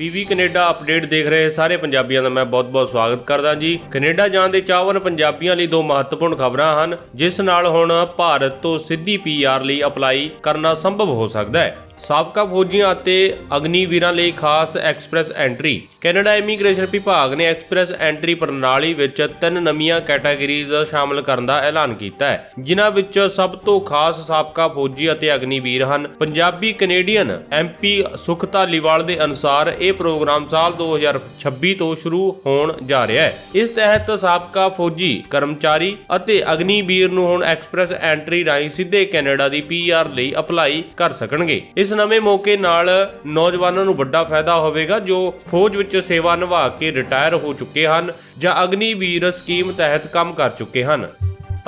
PV Canada update ਦੇਖ ਰਹੇ ਸਾਰੇ ਪੰਜਾਬੀਆਂ ਦਾ ਮੈਂ ਬਹੁਤ-ਬਹੁਤ ਸਵਾਗਤ ਕਰਦਾ ਜੀ। ਕੈਨੇਡਾ ਜਾਣ ਦੇ ਚਾਹਵਨ ਪੰਜਾਬੀਆਂ ਲਈ ਦੋ ਮਹੱਤਵਪੂਰਨ ਖਬਰਾਂ ਹਨ, ਜਿਸ ਨਾਲ ਹੁਣ ਭਾਰਤ ਤੋਂ ਸਿੱਧੀ ਪੀਆਰ ਲਈ ਅਪਲਾਈ ਕਰਨਾ ਸੰਭਵ ਹੋ ਸਕਦਾ ਹੈ। ਸਾਬਕਾ ਫੌਜੀਆਂ ਅਤੇ ਅਗਨੀਵੀਰਾਂ ਲਈ ਖਾਸ ਐਕਸਪ੍ਰੈਸ ਐਂਟਰੀ। ਕੈਨੇਡਾ ਇਮੀਗ੍ਰੇਸ਼ਨ ਵਿਭਾਗ ਨੇ ਐਕਸਪ੍ਰੈਸ ਐਂਟਰੀ ਪ੍ਰਣਾਲੀ ਵਿੱਚ ਤਿੰਨ ਨਵੀਆਂ ਕੈਟਾਗਰੀਜ਼ ਸ਼ਾਮਲ ਕਰਨ ਦਾ ਐਲਾਨ ਕੀਤਾ ਹੈ, ਜਿਨ੍ਹਾਂ ਵਿੱਚ ਸਭ ਤੋਂ ਖਾਸ ਸਾਬਕਾ ਫੌਜੀ ਅਤੇ ਅਗਨੀਵੀਰ ਹਨ। ਪੰਜਾਬੀ ਕੈਨੇਡੀਅਨ ਐਮਪੀ ਸੁਖ ਧਾਲੀਵਾਲ ਦੇ ਅਨੁਸਾਰ ਇਹ ਪ੍ਰੋਗਰਾਮ ਸਾਲ 2026 ਤੋਂ ਸ਼ੁਰੂ ਹੋਣ ਜਾ ਰਿਹਾ ਹੈ। ਇਸ ਤਹਿਤ ਸਾਬਕਾ ਫੌਜੀ, ਕਰਮਚਾਰੀ ਅਤੇ ਅਗਨੀਵੀਰ ਨੂੰ ਹੁਣ ਐਕਸਪ੍ਰੈਸ ਐਂਟਰੀ ਰਾਹੀਂ ਸਿੱਧੇ ਕੈਨੇਡਾ ਦੀ ਪੀਆਰ ਲਈ ਅਪਲਾਈ ਕਰ ਸਕਣਗੇ। ਇਸ ਨਵੇਂ ਮੌਕੇ ਨਾਲ ਨੌਜਵਾਨਾਂ ਨੂੰ ਵੱਡਾ ਫਾਇਦਾ ਹੋਵੇਗਾ, ਜੋ ਫੌਜ ਵਿੱਚ ਸੇਵਾ ਨਿਭਾ ਕੇ ਰਿਟਾਇਰ ਹੋ ਚੁੱਕੇ ਹਨ ਜਾਂ ਅਗਨੀਵੀਰ ਸਕੀਮ ਤਹਿਤ ਕੰਮ ਕਰ ਚੁੱਕੇ ਹਨ।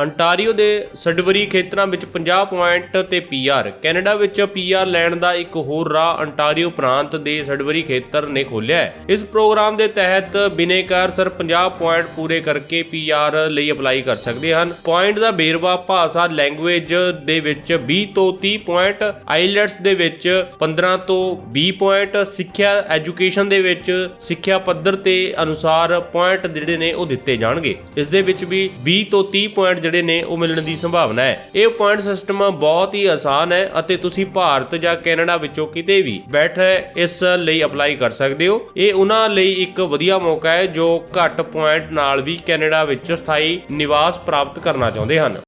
ਅੰਟਾਰੀਓ ਦੇ ਸਡਵਰੀ ਖੇਤਰਾਂ ਵਿੱਚ 50 ਪੁਆਇੰਟ ਤੇ ਪੀਆਰ ਕੈਨੇਡਾ ਵਿੱਚ ਪੀਆਰ ਲੈਣ ਦਾ ਇੱਕ ਹੋਰ ਰਾਹ ਅੰਟਾਰੀਓ ਪ੍ਰਾਂਤ ਦੇ ਸਡਵਰੀ ਖੇਤਰ ਨੇ ਖੋਲ੍ਹਿਆ ਹੈ। ਇਸ ਪ੍ਰੋਗਰਾਮ ਦੇ ਤਹਿਤ ਬਿਨੇਕਾਰ ਸਰ 50 ਪੁਆਇੰਟ ਪੂਰੇ ਕਰਕੇ ਪੀਆਰ ਲਈ ਅਪਲਾਈ ਕਰ ਸਕਦੇ ਹਨ। ਪੁਆਇੰਟ ਦਾ ਬੇਰਵਾ ਭਾਸ਼ਾ ਲੈਂਗੁਏਜ ਦੇ ਵਿੱਚ 20 ਤੋਂ 30 ਪੁਆਇੰਟ, ਆਈਲੈਟਸ ਦੇ ਵਿੱਚ 15 ਤੋਂ 20 ਪੁਆਇੰਟ, ਸਿੱਖਿਆ ਐਜੂਕੇਸ਼ਨ ਦੇ ਵਿੱਚ ਸਿੱਖਿਆ ਪੱਧਰ ਤੇ ਅਨੁਸਾਰ ਪੁਆਇੰਟ ਜਿਹੜੇ ਨੇ ਉਹ ਦਿੱਤੇ ਜਾਣਗੇ। ਇਸ ਦੇ ਵਿੱਚ ਵੀ 20 ਤੋਂ 30 ਪੁਆਇੰਟ ਜਿਹੜੇ ਨੇ ਉਹ ਮਿਲਣ ਦੀ ਸੰਭਾਵਨਾ ਹੈ। ਇਹ ਪੁਆਇੰਟ ਸਿਸਟਮ ਬਹੁਤ ਹੀ ਆਸਾਨ ਹੈ ਅਤੇ ਤੁਸੀਂ ਭਾਰਤ ਜਾਂ ਕੈਨੇਡਾ ਵਿੱਚੋਂ ਕਿਤੇ ਵੀ ਬੈਠੇ ਇਸ ਲਈ ਅਪਲਾਈ ਕਰ ਸਕਦੇ ਹੋ। ਇਹ ਉਹਨਾਂ ਲਈ ਇੱਕ ਵਧੀਆ ਮੌਕਾ ਹੈ ਜੋ ਘੱਟ ਪੁਆਇੰਟ ਨਾਲ ਵੀ ਕੈਨੇਡਾ ਵਿੱਚ ਸਥਾਈ ਨਿਵਾਸ ਪ੍ਰਾਪਤ ਕਰਨਾ ਚਾਹੁੰਦੇ ਹਨ।